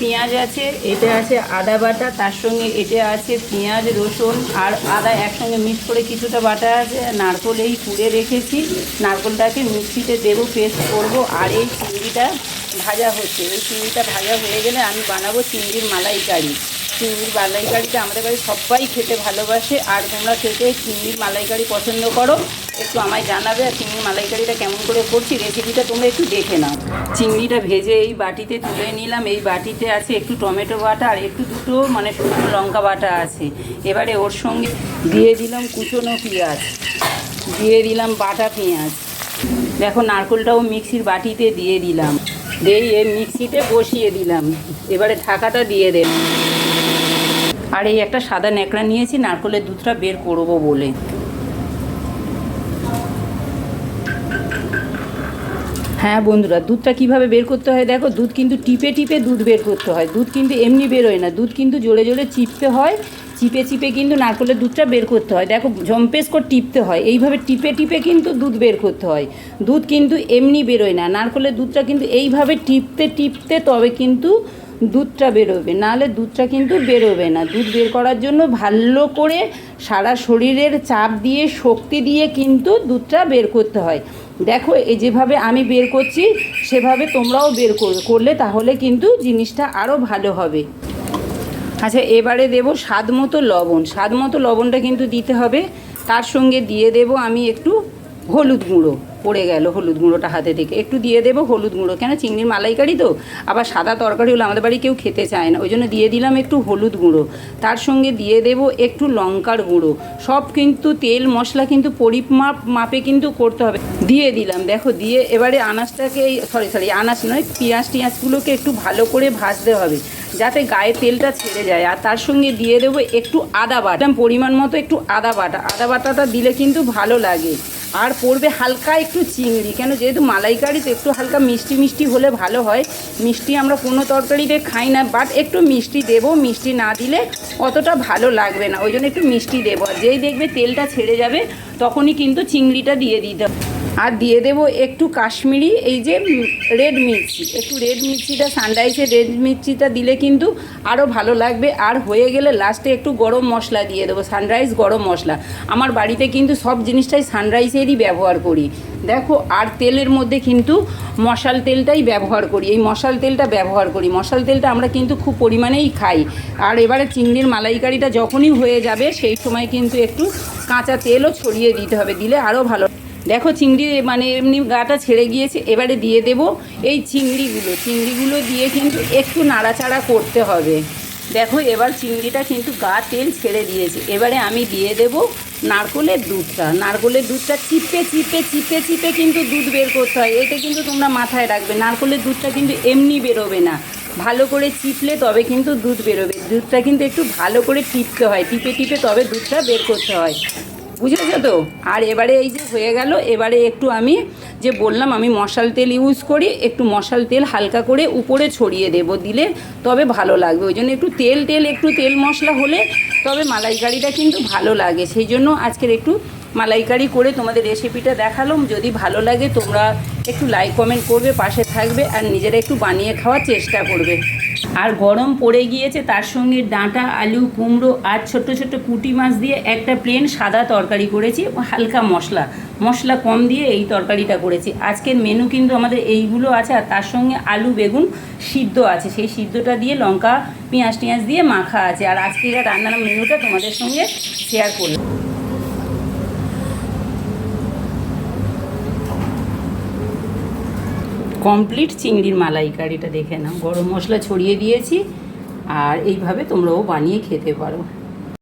পেঁয়াজ আছে, এতে আছে আদা বাটা, তার সঙ্গে এতে আছে পেঁয়াজ, রসুন, আর আদা একসঙ্গে মিক্স করে কিছুটা বাটা আছে। নারকোল এই কুড়ে রেখেছি। নারকোলটাকে মিক্সিতে দেবো, পেস্ট করব, আর এই চিংড়িটা ভাজা হচ্ছে। এই চিংড়িটা ভাজা হয়ে গেলে আমি বানাবো চিংড়ির মালাইকারি। চিংড়ির মালাইকারিটা আমাদের বাড়ি সবাই খেতে ভালোবাসে, আর তোমরা খেতে চিংড়ির মালাইকারি পছন্দ করো। একটু আমায় জানাবে আর চিংড়ির মালাইকারিটা কেমন করে করছি রেসিপিটা তোমরা একটু দেখে নাও। চিংড়িটা ভেজে এই বাটিতে তুলে নিলাম, এই বাটিতে আছে একটু টমেটো বাটা আর একটু দুটো মানে শুকনো লঙ্কা বাটা আছে। এবারে ওর সঙ্গে দিয়ে দিলাম কুচনো পেঁয়াজ, দিয়ে দিলাম বাটা পেঁয়াজ। দেখো নারকোলটাও মিক্সির বাটিতে দিয়ে দিলাম। দিয়ে মিক্সিতে বসিয়ে দিলাম। এবারে ঢাকাটা দিয়ে দেব। আর এই একটা সাদা ন্যাকড়া নিয়েছি, নারকোলের দুধটা বের করব বলে। হ্যাঁ বন্ধুরা, দুধটা কীভাবে বের করতে হয় দেখো, দুধ কিন্তু টিপে টিপে দুধ বের করতে হয়। দুধ কিন্তু এমনি বেরোয় না, দুধ কিন্তু জোরে জোরে চিপতে হয়, চিপে চিপে কিন্তু নারকলের দুধটা বের করতে হয়। দেখো জম্পেস করে টিপতে হয়, এইভাবে টিপে টিপে কিন্তু দুধ বের করতে হয়। দুধ কিন্তু এমনি বেরোয় না, নারকলের দুধটা কিন্তু এইভাবে টিপতে টিপতে তবে কিন্তু দুধটা বেরোবে, নাহলে দুধটা কিন্তু বেরোবে না। দুধ বের করার জন্য ভালো করে সারা শরীরের চাপ দিয়ে, শক্তি দিয়ে কিন্তু দুধটা বের করতে হয়। দেখো, এই যেভাবে আমি বের করছি, সেভাবে তোমরাও বের করলে তাহলে কিন্তু জিনিসটা আরও ভালো হবে। আচ্ছা এবারে দেব স্বাদ মতো লবণ। স্বাদ মতো লবণটা কিন্তু দিতে হবে। তার সঙ্গে দিয়ে দেব আমি একটু হলুদ গুঁড়ো। পড়ে গেল হলুদ গুঁড়োটা হাতে থেকে। একটু দিয়ে দেবো হলুদ গুঁড়ো। কেন? চিংড়ির মালাইকারি তো? আবার সাদা তরকারি হলে আমাদের বাড়ি কেউ খেতে চায় না। ওই জন্য দিয়ে দিলাম একটু হলুদ গুঁড়ো। তার সঙ্গে দিয়ে দেব একটু লঙ্কার গুঁড়ো। সব কিন্তু তেল মশলা কিন্তু পরিমাপ মাপে কিন্তু করতে হবে। দিয়ে দিলাম। দেখো, দিয়ে এবারে আনাজটাকে সরি সরি আনাজ নয়, পেঁয়াজ টিয়াজগুলোকে একটু ভালো করে ভাজতে হবে। যাতে গায়ে তেলটা ছেড়ে যায়। আর তার সঙ্গে দিয়ে দেবো একটু আদা বাটা। পরিমাণ মতো একটু আদা বাটা। আদা বাটাটা দিলে কিন্তু ভালো লাগে। আর পড়বে হালকা একটু চিংড়ি। কেন? যেহেতু মালাইকারি তো একটু হালকা মিষ্টি মিষ্টি হলে ভালো হয়। মিষ্টি আমরা কোনো তরকারিতে খাই না বাট একটু মিষ্টি দেব। মিষ্টি না দিলে অতটা ভালো লাগবে না। ওই জন্য একটু মিষ্টি দেবো। আর যেই দেখবে তেলটা ছেড়ে যাবে, তখনই কিন্তু চিংড়িটা দিয়ে দিতে হবে। আর দিয়ে দেবো একটু কাশ্মীরি, এই যে রেড মির্চি। একটু রেড মির্চিটা সানরাইসের রেড মির্চিটা দিলে কিন্তু আরও ভালো লাগবে। আর হয়ে গেলে লাস্টে একটু গরম মশলা দিয়ে দেবো সানরাইস গরম মশলা। আমার বাড়িতে কিন্তু সব জিনিসটাই সানরাইসেরই ব্যবহার করি। দেখো, আর তেলের মধ্যে কিন্তু মশাল তেলটাই ব্যবহার করি। এই মশাল তেলটা ব্যবহার করি। মশাল তেলটা আমরা কিন্তু খুব পরিমাণেই খাই। আর এবারে চিংড়ির মালাইকারিটা যখনই হয়ে যাবে, সেই সময় কিন্তু একটু কাঁচা তেলও ছড়িয়ে দিতে হবে, দিলে আরও ভালো দেখো চিংড়ি মানে এমনি গাটা ছেড়ে গিয়েছে, এবারে দিয়ে দেব এই চিংড়িগুলো। চিংড়িগুলো দিয়ে কিন্তু একটু নাড়াচাড়া করতে হবে। দেখো এবার চিংড়িটা কিন্তু গা তেল ছেড়ে দিয়েছে। এবারে আমি দিয়ে দেব নারকোলের দুধটা। নারকোলের দুধটা চিপে চিপে চিপে চিপে কিন্তু দুধ বের করতে হয়। এটা কিন্তু তোমরা মাথায় রাখবে, নারকোলের দুধটা কিন্তু এমনি বেরোবে না। ভালো করে চিপলে তবে কিন্তু দুধ বেরোবে। দুধটা কিন্তু একটু ভালো করে টিপতে হয়। টিপে টিপে তবে দুধটা বের করতে হয়। বুঝেছ তো? আর এবারে এই যে হয়ে গেল, এবারে একটু আমি যে বললাম, আমি মশাল তেল ইউজ করি, একটু মশাল তেল হালকা করে উপরে ছড়িয়ে দেব দিলে তবে ভালো লাগবে। ওই জন্য একটু তেল টেল একটু তেল মশলা হলে তবে মালাইকারিটা কিন্তু ভালো লাগে। সেই জন্য আজকের একটু মালাইকারি করে তোমাদের রেসিপিটা দেখালাম। যদি ভালো লাগে, তোমরা একটু লাইক কমেন্ট করবে, পাশে থাকবে, আর নিজেরা একটু বানিয়ে খাওয়ার চেষ্টা করবে। আর গরম পড়ে গিয়েছে, তার সঙ্গে ডাঁটা, আলু, কুমড়ো আর ছোট্ট ছোট্ট পুঁটি মাছ দিয়ে একটা প্লেন সাদা তরকারি করেছি হালকা মশলা। মশলা কম দিয়ে এই তরকারিটা করেছি। আজকের মেনু কিন্তু আমাদের এইগুলো আছে, আর তার সঙ্গে আলু, বেগুন সিদ্ধ আছে। সেই সিদ্ধটা দিয়ে লঙ্কা, পেঁয়াজ, টিয়াজ দিয়ে মাখা আছে। আর আজকের রান্নার মেনুটা তোমাদের সঙ্গে শেয়ার করলাম। কমপ্লিট চিংড়ির মালাইকারিটা দেখে নাও। গরম মশলা ছড়িয়ে দিয়েছি, আর এইভাবে তোমরাও বানিয়ে খেতে পারো।